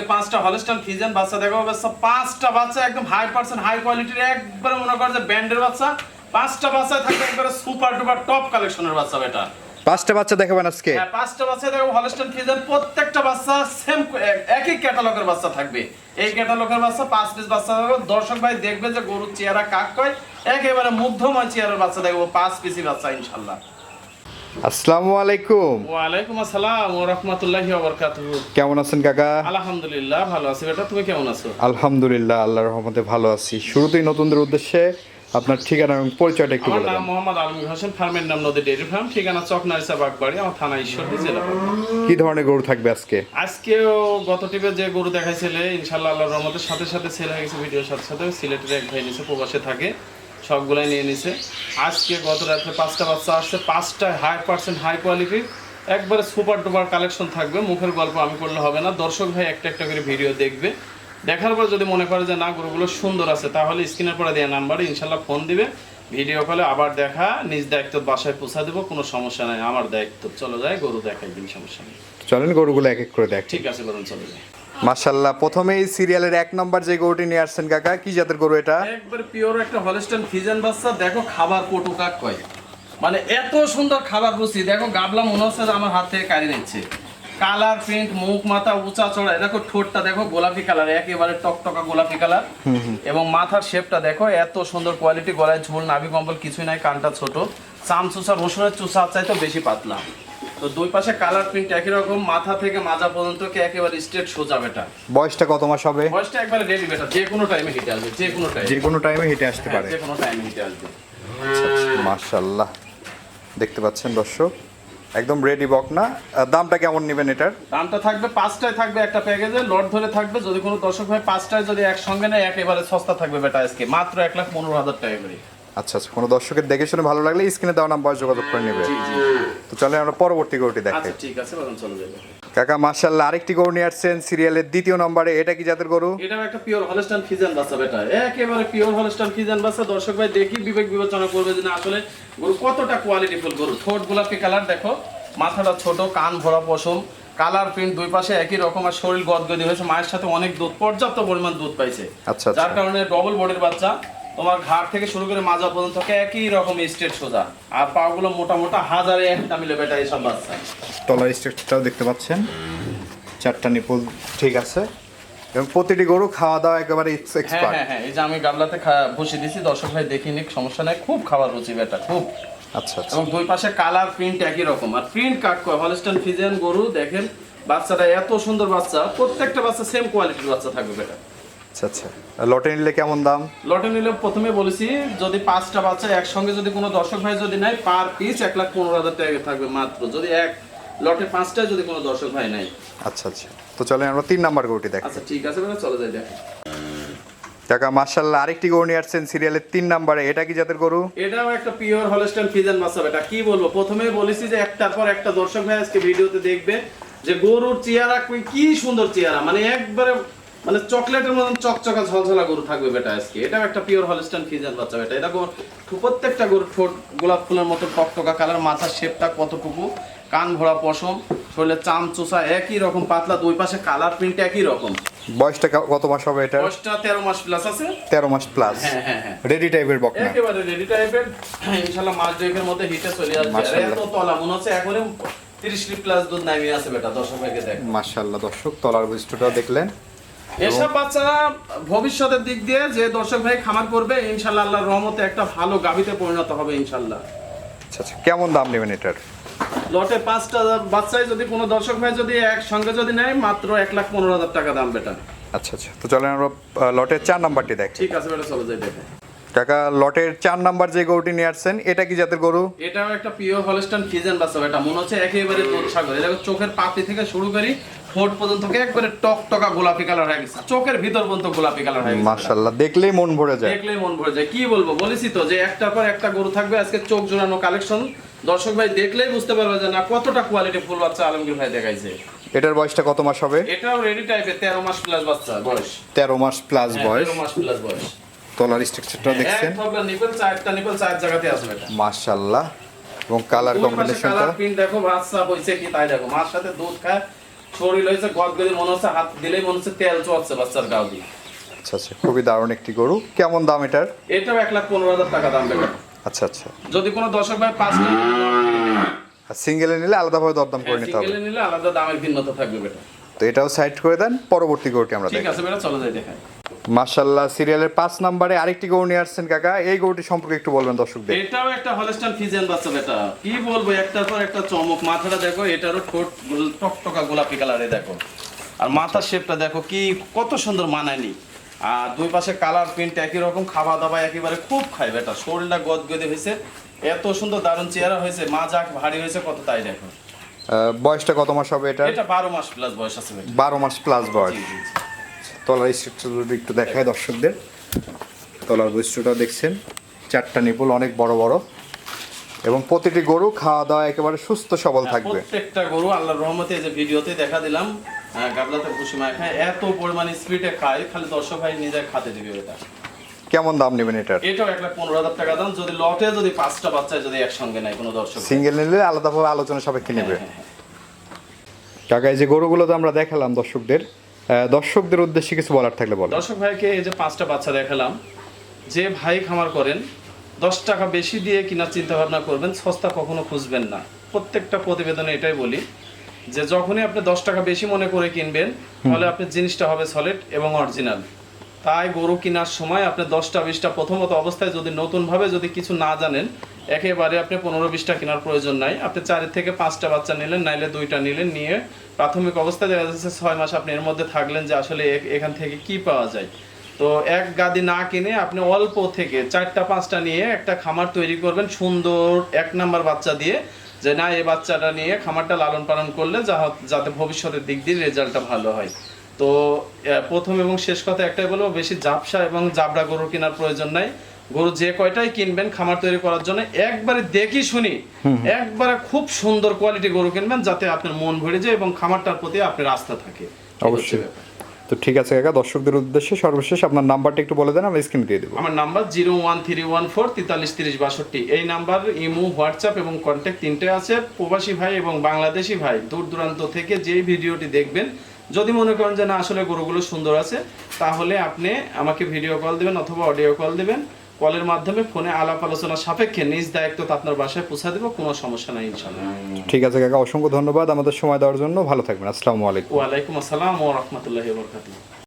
আজকে পাঁচটা Holstein Friesian বাচ্চা দেখো বাচ্চা পাঁচটা বাচ্চা একদম হাই পার্সেন্ট হাই কোয়ালিটির একবারে মনে কর যে ব্যান্ডের বাচ্চা। পাঁচটা বাচ্চা থাকবে একবারে সুপার ডুপার টপ কালেকশনের বাচ্চা বেটা। পাঁচটা বাচ্চা দেখাবেন আজকে? হ্যাঁ পাঁচটা বাচ্চা দেখো হলস্টান ফিজেন প্রত্যেকটা বাচ্চা সেম একই ক্যাটালগের বাচ্চা থাকবে। এই ক্যাটালগের বাচ্চা পাঁচ পিস বাচ্চা থাকবে। দর্শক ভাই দেখবে যে গরুর চেহারা কাক কয়? একেবারে মুগ্ধময় চেহারার বাচ্চা দেখব পাঁচ পিসি বাচ্চা ইনশাল্লাহ। আসসালামু আলাইকুম। ওয়ালাইকুম আসসালাম ওয়া রাহমাতুল্লাহি ওয়া বারাকাতুহু। কেমন আছেন কাকা? আলহামদুলিল্লাহ ভালো আছি। বেটা তুমি কেমন আছো? আলহামদুলিল্লাহ আল্লাহর রহমতে ভালো আছি। শুরুতেই নতুনদের উদ্দেশ্যে আপনার ঠিকানা এবং পরিচয়টা একটু বলে নাম মোহাম্মদ আলমী হোসেন ফার্মের নাম নদী ডেয়ারি ফার্ম ঠিকানা চকনারিসা বাগবাড়ি আমার থানা ঈশ্বরদী জেলা কি ধরনের গরু থাকবে আজকে? আজকেও গত টিপে যে গরু দেখাইছিলে ইনশাল্লাহ আল্লাহর রহমতের সাথে সাথে সেল হয়ে গেছে ভিডিওর সাথে সাথে সিলেটের এক ভাই নিছে প্রবাসে থাকে। সবগুলাই নিয়ে নিছে। আজকে গত রাত্রে পাঁচটা বাচ্চা আসছে পাঁচটা হাই পার্সেন্ট হাই কোয়ালিটির একবারে সুপার ডুপার কালেকশন থাকবে মুখের গল্প আমি করলে হবে না। দর্শক ভাই একটা একটা করে ভিডিও দেখবে। দেখার পর যদি মনে করে যে না গরুগুলো সুন্দর আছে তাহলে স্ক্রিনের পরে দেওয়া নাম্বারে ইনশাল্লাহ ফোন দিবে। ভিডিও কলে আবার দেখা নিজ দায়িত্ব বাসায় পৌঁছা দেবো কোনো সমস্যা নাই আমার দায়িত্ব। চলো যায় গরু দেখাই দিন সমস্যা নেই। চলেন গরুগুলো এক এক করে দেখ। ঠিক আছে বলুন চলে যায় মাশাল্লাহ প্রথমেই সিরিয়ালের এক নম্বর যে গরুটি নিয়ে আসছেন কাকা কি জাতের গরু এটা? একবার পিওর একটা হলস্টাইন ফিজেন বাচ্চা দেখো খাবার পটু কাক কয়। মানে এত সুন্দর খাবার রুচি দেখো গাবলা মনে হচ্ছে যে আমার হাত থেকে কাড়ি নিচ্ছে কালার প্রিন্ট মুখ মাথা উঁচা চড়া দেখো ঠোঁটটা দেখো গোলাপি কালার একেবারে টকটকা গোলাপি কালার। এবং মাথার শেপটা দেখো এত সুন্দর কোয়ালিটি গলায় ঝুল নাভি কম্বল কিছুই নাই কানটা ছোট। চাম চুষা রসুনের চুষা চাইতে বেশি পাতলা। তো দুই পাশে কালার প্রিন্ট একই রকম মাথা থেকে মাজা পর্যন্ত কে একেবারে স্ট্রেট সোজা বেটা। বয়সটা কত মাস হবে? বয়সটা একবারে রেডি বেটা যে কোনো টাইমে হিটে আসবে যে কোনো টাইমে যে কোনো টাইমে হেঁটে আসতে পারে। যে কোনো টাইমে হিটে আসবে। মাশাল্লাহ দেখতে পাচ্ছেন দর্শক একদম রেডি বক না। দামটা কেমন নেবেন এটার? দামটা থাকবে পাঁচটায় থাকবে একটা প্যাকেজে লট ধরে থাকবে যদি কোনো দর্শক ভাই পাঁচটায় যদি একসঙ্গে নেয় একেবারে সস্তা থাকবে বেটা আজকে মাত্র এক লাখ পনেরো হাজার টাকা করে। আচ্ছা আচ্ছা কোনো দর্শকের দেখে শুনে ভালো লাগলে স্ক্রিনে দেওয়া নাম্বার যোগাযোগ করে নেবে। তো চলে আমরা পরবর্তী গরুটি দেখাই। আচ্ছা ঠিক আছে কাকা আরেকটি গরু নিয়ে আসছেন সিরিয়ালের দ্বিতীয় নম্বরে। এটা কি জাতের গরু? এটাও একটা পিওর ফিজান বাচ্চা বেটা। একেবারে পিওর ফিজান বাচ্চা। দর্শক ভাই দেখি বিবেক বিবেচনা করবে যে না আসলে গরু কতটা কোয়ালিটিফুল গরু। ঠোঁট গোলাপি কালার দেখো। মাথাটা ছোট কান ভরা পশম। কালার প্রিন্ট দুই পাশে একই রকম আর শরীর গদগদি হয়েছে। মায়ের সাথে অনেক দুধ পর্যাপ্ত পরিমাণ দুধ পাইছে। আচ্ছা, আচ্ছা। যার কারণে ডবল বডির বাচ্চা। তোমার ঘাট থেকে শুরু করে মাজা পর্যন্ত একই রকম স্ট্রেট সোজা। আর পাগুলো মোটা মোটা হাজারে একটা মিলে বেটা এইসব বাচ্চা। তলার স্ট্রাকচারটাও দেখতে পাচ্ছেন। চারটা নিপুল ঠিক আছে। এবং প্রতিটি গরু খাওয়া দাওয়া একেবারে হ্যাঁ এক্সপার্ট হ্যাঁ হ্যাঁ এই যে আমি গাবলাতে খা- বসে দিছি দর্শক ভাই দেখি নিক সমস্যা নাই খুব খাবার রুচি বেটা খুব। আচ্ছা আচ্ছা। এবং দুই পাশে কালার প্রিন্ট একই রকম। আর প্রিন্ট কাক কয়? হলস্টাইন ফিজিয়ান গরু দেখেন বাচ্চাটা এত সুন্দর বাচ্চা প্রত্যেকটা বাচ্চা সেম কোয়ালিটির বাচ্চা থাকবে বেটা। আচ্ছা আচ্ছা। লটে নিলে কেমন দাম? লটে নিলে প্রথমে বলেছি যদি পাঁচটা বাচ্চা একসঙ্গে যদি কোনো দর্শক ভাই যদি নেয় পার পিস এক লাখ পনেরো হাজার টাকা থাকবে মাত্র। যদি এক লটে পাঁচটায় যদি কোনো দর্শক ভাই নেয়। আচ্ছা আচ্ছা। তো চলে আমরা তিন নাম্বার গরুটি দেখ। আচ্ছা ঠিক আছে চলে যাই মার্শাল্লাহ আরেকটি গরু নিয়ে আসছেন সিরিয়ালের তিন নাম্বারে। এটা কি জাতের গরু? এটাও একটা পিওর হলস্টাইন ফিজান বাচ্চা বেটা। কি বলব? প্রথমেই বলেছি যে একটার পর একটা দর্শক ভাই আজকে ভিডিওতে দেখবে যে গরুর চেহারা কি সুন্দর চেহারা। মানে একবারে মানে চকলেটের মতন চকচকা ঝলঝলা গরু থাকবে বেটা আজকে। এটাও একটা পিওর হলস্টাইন ফিজান বাচ্চা বেটা। এটা প্রত্যেকটা গরুর ঠোঁট গোলাপ ফুলের মতো টকটকা কালার মাথার শেপটা কতটুকু? কান ভরা পশম শরীরে চাম চোষা একই রকম পাতলা দুই পাশে কালার প্রিন্ট একই রকম। বয়সটা কত মাস হবে এটা দশটা তেরো মাস প্লাস আছে? তেরো মাস প্লাস হ্যাঁ হ্যাঁ হ্যাঁ। রেডি টাইপের বক একেবারে রেডি টাইপের ইনশাআল্লাহ মাস দুয়েকের মধ্যে হিটে চলে আসবে। এত তলা মনে হচ্ছে এখনই 30 লিটার প্লাস দুধ নামিয়ে আছে বেটা দর্শক ভাইকে দেখ মার্শাল্লাহ দর্শক তলার বৈশিষ্ট্যটা দেখলেন। এসব বাচ্চারা ভবিষ্যতের দিক দিয়ে যে দর্শক ভাই খামার করবে ইনশাআল্লাহ আল্লাহর রহমতে একটা ভালো গাভিতে পরিণত হবে ইনশাআল্লাহ আচ্ছা আচ্ছা কেমন দাম নেবেন এটার? লটে পাঁচটা বাচ্চায় যদি কোনো দর্শক ভাই যদি একসঙ্গে যদি নেয় মাত্র এক লাখ পনেরো হাজার টাকা দাম বেটা। আচ্ছা আচ্ছা তো চলেন আমরা লটের চার নাম্বারটি দেখ। ঠিক আছে বেটা চলে যাই দেখে। কাকা লটের চার নাম্বার যে গরুটি নিয়ে আসছেন এটা কি জাতের গরু? এটাও একটা পিওর হলস্টাইন ফিজেন বাচ্চা এটা মনে হচ্ছে একেবারে দুধ সাগর এটা চোখের পাপড়ি থেকে শুরু করি ঠোঁট পর্যন্ত একবারে টকটকা গোলাপি কালার হয়ে গেছে। চোখের ভিতর পর্যন্ত গোলাপি কালার হয়ে গেছে। মার্শাল্লাহ দেখলেই মন ভরে যায়। দেখলেই মন ভরে যায়। কি বলব বলেছি তো যে একটা পর একটা গরু থাকবে আজকে চোখ জোড়ানো কালেকশন দর্শক ভাই দেখলেই বুঝতে পারবে যে না কতটা কোয়ালিটি ফুল বাচ্চা আলমগীর ভাই দেখাইছে। এটার বয়সটা কত মাস হবে? এটাও রেডি টাইপের তেরো মাস প্লাস বাচ্চা বয়স। তেরো মাস প্লাস হ্যাঁ, বয়স। তেরো মাস প্লাস বয়স। তলার স্ট্রাকচারটা দেখছেন? এক থবলা নিপল চারটা নিপল চার জায়গাতে আসবে এটা। মার্শাল্লাহ এবং কালার কম্বিনেশনটা কালার প্রিন্ট দেখো বাচ্চা হইছে কি তাই দেখো। মার সাথে দুধ খায় শরীর হয়েছে গদগদি মনে হচ্ছে হাত দিলেই মনে হচ্ছে তেল চড়ছে বাচ্চার গাও দিয়ে। আচ্ছা আচ্ছা খুবই দারুণ একটি গরু। কেমন দাম এটার? এটাও এক লাখ পনেরো হাজার টাকা দাম দেবে আচ্ছা আচ্ছা। যদি কোনো দর্শক ভাই পাঁচ আর সিঙ্গেলে নিলে আলাদাভাবে দরদাম করে নিতে হবে। সিঙ্গেলে নিলে আলাদা দামের ভিন্নতা থাকবে বেটা। তো এটাও সাইড করে দেন পরবর্তী গরুটি আমরা ঠিক আছে বেটা চলে যাই দেখাই। মার্শাল্লাহ সিরিয়ালের পাঁচ নম্বরে আরেকটি গরু নিয়ে আসছেন কাকা। এই গরুটি সম্পর্কে একটু বলবেন দর্শকদের। এটাও একটা হলস্টাইন ফিজিয়ান বাচ্চা বেটা। কি বলব একটার পর একটা চমক। মাথাটা দেখো এটারও ঠোঁট টকটকা গোলাপি কালারে দেখো। আর মাথার শেপটা দেখো কি কত সুন্দর মানায়নি আর দুই পাশে কালার প্রিন্ট একই রকম খাওয়া দাওয়া একেবারে খুব খায় বেটা। শরীরটা গদগদে হয়েছে এত সুন্দর দারুণ চেহারা হয়েছে মা যাক ভারী হয়েছে কত তাই দেখো। বয়সটা কত মাস হবে এটা? এটা বারো মাস প্লাস বয়স আছে বারো মাস প্লাস বয়স। তলার স্ট্রাকচার একটু দেখায় দর্শকদের তলার বৈশিষ্ট্যটা দেখছেন। চারটা নিপুল অনেক বড় বড়। এবং প্রতিটি গরু খাওয়া দাওয়া একেবারে সুস্থ সবল থাকবে। প্রত্যেকটা গরু আল্লাহর রহমতে এই যে ভিডিওতে দেখা দিলাম গাবলাতে ভুসি মায় খায় এত পরিমাণে স্পিডে খায় খালি দর্শক ভাই নিজে খাতে দিবে এটা। কেমন দাম নেবেন এটার? এটাও এক লাখ পনেরো হাজার টাকা দাম যদি লটে যদি পাঁচটা বাচ্চা যদি একসঙ্গে নেয় কোনো দর্শক সিঙ্গেল নিলে আলাদাভাবে আলোচনা সাপেক্ষে নেবে। হ্যাঁ, হ্যাঁ, এই যে গরুগুলো তো আমরা দেখালাম দর্শকদের দর্শকদের উদ্দেশ্যে কিছু বলার থাকলে বলো দর্শক ভাইকে এই যে পাঁচটা বাচ্চা দেখালাম যে ভাই খামার করেন দশ টাকা বেশি দিয়ে কেনার চিন্তা ভাবনা করবেন সস্তা কখনো খুঁজবেন না। প্রত্যেকটা প্রতিবেদনে এটাই বলি যে যখনই আপনি দশ টাকা বেশি মনে করে কিনবেন তাহলে আপনার জিনিসটা হবে সলিড এবং অরিজিনাল তাই গরু কেনার সময় আপনি দশটা বিশটা প্রথমত অবস্থায় যদি নতুনভাবে যদি কিছু না জানেন একেবারে আপনি পনেরো বিশটা কেনার প্রয়োজন নাই। আপনি চারি থেকে পাঁচটা বাচ্চা নিলেন, নাইলে দুইটা নিলেন, নিয়ে প্রাথমিক অবস্থায় দেখা যাচ্ছে ছয় মাস আপনি এর মধ্যে থাকলেন যে আসলে এখান থেকে কি পাওয়া যায়। তো এক গাদি না কিনে আপনি অল্প থেকে চারটা, পাঁচটা নিয়ে একটা খামার তৈরি করবেন সুন্দর এক নাম্বার বাচ্চা দিয়ে, যে না, এই বাচ্চাটা নিয়ে খামারটা লালন পালন করলে যা- যাতে ভবিষ্যতের দিক দিয়ে রেজাল্টটা ভালো হয়। তো প্রথম এবং শেষ কথা একটাই বলব, বেশি জাপসা এবং জাবড়া গরু কেনার প্রয়োজন নাই। গরু যে কয়টাই কিনবেন খামার তৈরি করার জন্য একবারে দেখি শুনি একবারে খুব সুন্দর কোয়ালিটি গরু কিনবেন যাতে আপনার মন ভরে যায় এবং খামারটার প্রতি আপনার আস্থা থাকে। অবশ্যই। তো ঠিক আছে কাকা দর্শকদের উদ্দেশ্যে সর্বশেষ আপনার নাম্বারটা একটু বলে দেন আমি স্ক্রিনে দিয়ে দেবো। আমার number zero one three one four তেতাল্লিশ তিরিশ বাষট্টি। এই নাম্বার ইমো হোয়াটসঅ্যাপ এবং কন্ট্যাক্ট তিনটে আছে। প্রবাসী ভাই এবং বাংলাদেশি ভাই দূর দূরান্ত থেকে যেই ভিডিওটি দেখবেন যদি মনে করেন যে না আসলে গরুগুলো সুন্দর আছে তাহলে আপনি আমাকে ভিডিও কল দিবেন অথবা অডিও কল দিবেন। কলের মাধ্যমে ফোনে আলাপ আলোচনা সাপেক্ষে নিজ দায়িত্ব তো আপনার বাসায় পৌঁছা দেবো কোনো সমস্যা নাই ইনশাল্লাহ ঠিক আছে কাকা অসংখ্য ধন্যবাদ আমাদের সময় দেওয়ার জন্য। ভালো থাকবেন। আসসালামু আলাইকুম। ওয়ালাইকুম আসসালাম ও রহমতুল্লাহ বরকাতুহ।